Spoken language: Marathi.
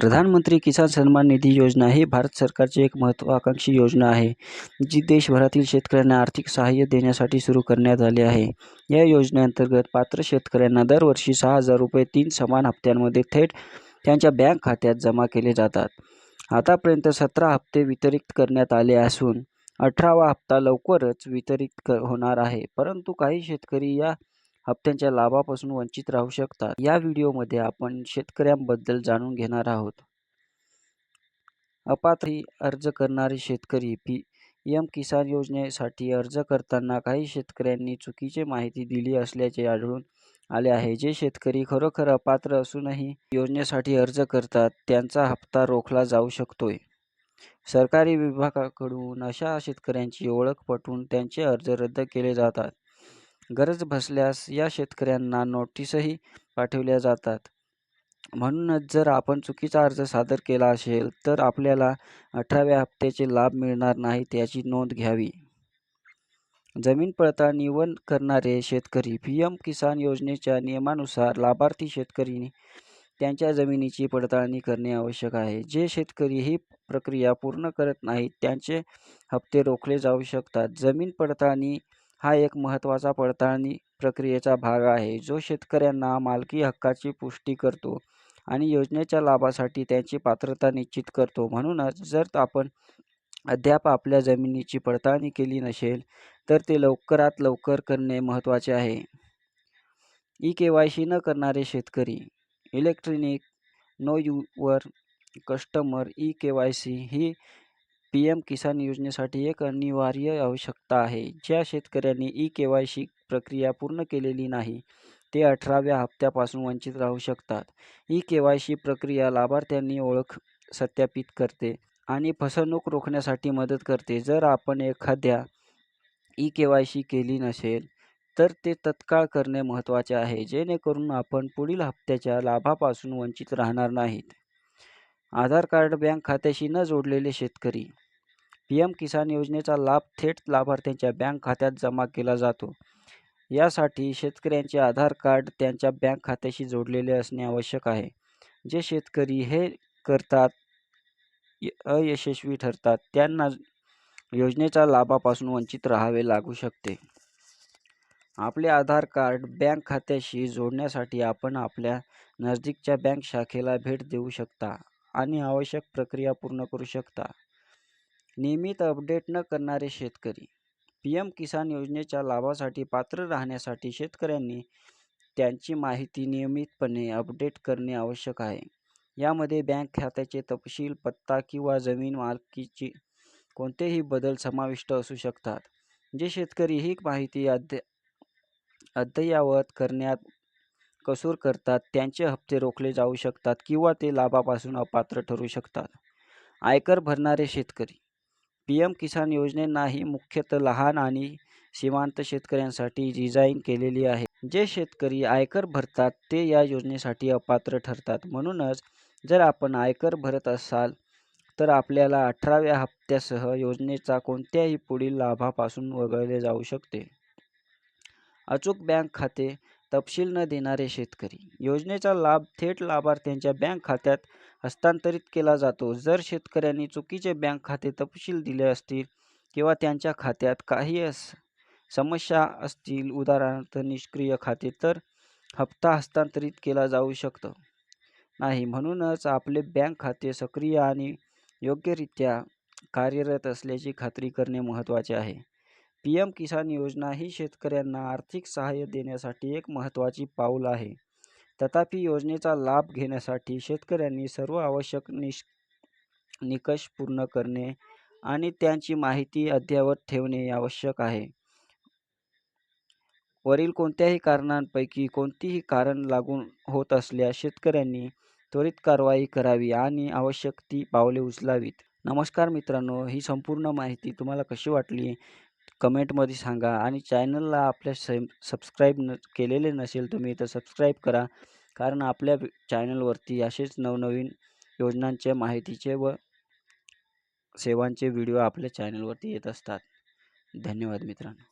प्रधानमंत्री किसान सन्मान निधी योजना ही भारत सरकारची एक महत्त्वाकांक्षी योजना आहे जी देशभरातील शेतकऱ्यांना आर्थिक सहाय्य देण्यासाठी सुरू करण्यात आली आहे. या योजनेअंतर्गत पात्र शेतकऱ्यांना दरवर्षी सहा हजार रुपये तीन समान हप्त्यांमध्ये थेट त्यांच्या बँक खात्यात जमा केले जातात. आतापर्यंत सतरा हप्ते वितरित करण्यात आले असून अठरावा हप्ता लवकरच वितरित क होणार आहे. परंतु काही शेतकरी या हप्त्यांच्या लाभापासून वंचित राहू शकतात. या व्हिडिओमध्ये आपण शेतकऱ्यांबद्दल जाणून घेणार आहोत. अपात्र अर्ज करणारे शेतकरी पी एम किसान योजनेसाठी अर्ज करताना काही शेतकऱ्यांनी चुकीची माहिती दिली असल्याचे आढळून आले आहे. जे शेतकरी खरोखर अपात्र असूनही योजनेसाठी अर्ज करतात त्यांचा हप्ता रोखला जाऊ शकतोय. सरकारी विभागाकडून अशा शेतकऱ्यांची ओळख पटवून त्यांचे अर्ज रद्द केले जातात. गरज भासल्यास या शेतकऱ्यांना नोटीसही पाठवल्या जातात. म्हणूनच जर आपण चुकीचा अर्ज सादर केला असेल तर आपल्याला अठराव्या हप्त्याचे लाभ मिळणार नाहीत याची नोंद घ्यावी. जमीन पडताळणी व करणारे शेतकरी पी एम किसान योजनेच्या नियमानुसार लाभार्थी शेतकरी त्यांच्या जमिनीची पडताळणी करणे आवश्यक आहे. जे शेतकरी ही प्रक्रिया पूर्ण करत नाहीत त्यांचे हप्ते रोखले जाऊ शकतात. जमीन पडताळणी हा एक महत्त्वाचा पडताळणी प्रक्रियेचा भाग आहे जो शेतकऱ्यांना मालकी हक्काची पुष्टी करतो आणि योजनेच्या लाभासाठी त्यांची पात्रता निश्चित करतो. म्हणूनच जर आपण अद्याप आपल्या जमिनीची पडताळणी केली नसेल तर ते लवकरात लवकर करणे महत्त्वाचे आहे. ई के वाय सी न करणारे शेतकरी electronic know your customer E K Y C he P M Kisan योजनेसाठी एक अनिवार्य आवश्यकता आहे. ज्या शेतकऱ्यांनी ई के वाय सी प्रक्रिया पूर्ण केलेली नाही ते अठराव्या हप्त्यापासून वंचित राहू शकतात. ई के वाय सी प्रक्रिया लाभार्थ्यांनी ओळख सत्यापित करते आणि फसवणूक रोखण्यासाठी मदत करते. जर आपण एखाद्या ई के वाय सी केली नसेल तर ते तत्काळ करणे महत्त्वाचे आहे. जेणेकरून आपण पुढील हप्त्याच्या लाभापासून वंचित राहणार नाहीत. आधार कार्ड बँक खात्याशी न जोडलेले शेतकरी पी एम किसान योजनेचा लाभ थेट लाभार्थ्यांच्या बँक खात्यात जमा केला जातो. यासाठी शेतकऱ्यांचे आधार कार्ड त्यांच्या बँक खात्याशी जोडलेले असणे आवश्यक आहे. जे शेतकरी हे करतात अयशस्वी ठरतात त्यांना योजनेच्या लाभापासून वंचित राहावे लागू शकते. आपले आधार कार्ड बँक खात्याशी जोडण्यासाठी आपण आपल्या नजदीकच्या बँक शाखेला भेट देऊ शकता आणि आवश्यक प्रक्रिया पूर्ण करू शकता. नियमित अपडेट न करणारे शेतकरी. पी एम किसान योजनेच्या लाभासाठी पात्र राहण्यासाठी शेतकऱ्यांनी त्यांची माहिती नियमितपणे अपडेट करणे आवश्यक आहे. यामध्ये बँक खात्याचे तपशील पत्ता किंवा जमीन मालकीची कोणतेही बदल समाविष्ट असू शकतात जे शेतकरी ही माहिती अद्य अद्ययावत करण्यात कसूर करतात त्यांचे हप्ते रोखले जाऊ शकतात किंवा ते लाभापासून अपात्र ठरू शकतात. आयकर भरणारे शेतकरी पी एम किसान योजनेनाही मुख्यतः लहान आणि सीमांत शेतकऱ्यांसाठी डिझाईन केलेली आहे. जे शेतकरी आयकर भरतात ते या योजनेसाठी अपात्र ठरतात. म्हणूनच जर आपण आयकर भरत असाल तर आपल्याला अठराव्या हप्त्यासह योजनेचा कोणत्याही पुढील लाभापासून वगळले जाऊ शकते. अचूक बँक खाते तपशील न देणारे शेतकरी. योजनेचा लाभ थेट लाभार्थ्यांच्या बँक खात्यात हस्तांतरित केला जातो. जर शेतकऱ्यांनी चुकीचे बँक खाते तपशील दिले असतील किंवा त्यांच्या खात्यात काही समस्या असतील उदाहरणार्थ निष्क्रिय खाते तर हप्ता हस्तांतरित केला जाऊ शकतो. नाही म्हणूनच आपले बँक खाते सक्रिय आणि योग्यरित्या कार्यरत असल्याची खात्री करणे महत्त्वाचे आहे. पीएम किसान योजना ही शेतकऱ्यांना आर्थिक सहाय्य देण्यासाठी एक महत्त्वाची पाऊल आहे. तथापि योजनेचा लाभ घेण्यासाठी शेतकऱ्यांनी सर्व आवश्यक निष निकष पूर्ण करणे आणि त्यांची माहिती अद्ययावत ठेवणे आवश्यक आहे. वरील कोणत्याही कारणांपैकी कोणतीही कारण लागू होत असल्यास शेतकऱ्यांनी त्वरित कारवाई करावी आणि आवश्यक ती पावले उचलावीत. नमस्कार मित्रांनो ही संपूर्ण माहिती तुम्हाला कशी वाटली? कमेंटमध्ये सांगा आणि चॅनलला आपल्या सेम सबस्क्राईब न केलेले नसेल तुम्ही तर सबस्क्राईब करा. कारण आपल्या चॅनलवरती असेच नवनवीन योजनांच्या माहितीचे व सेवांचे व्हिडिओ आपल्या चॅनलवरती येत असतात. धन्यवाद मित्रांनो.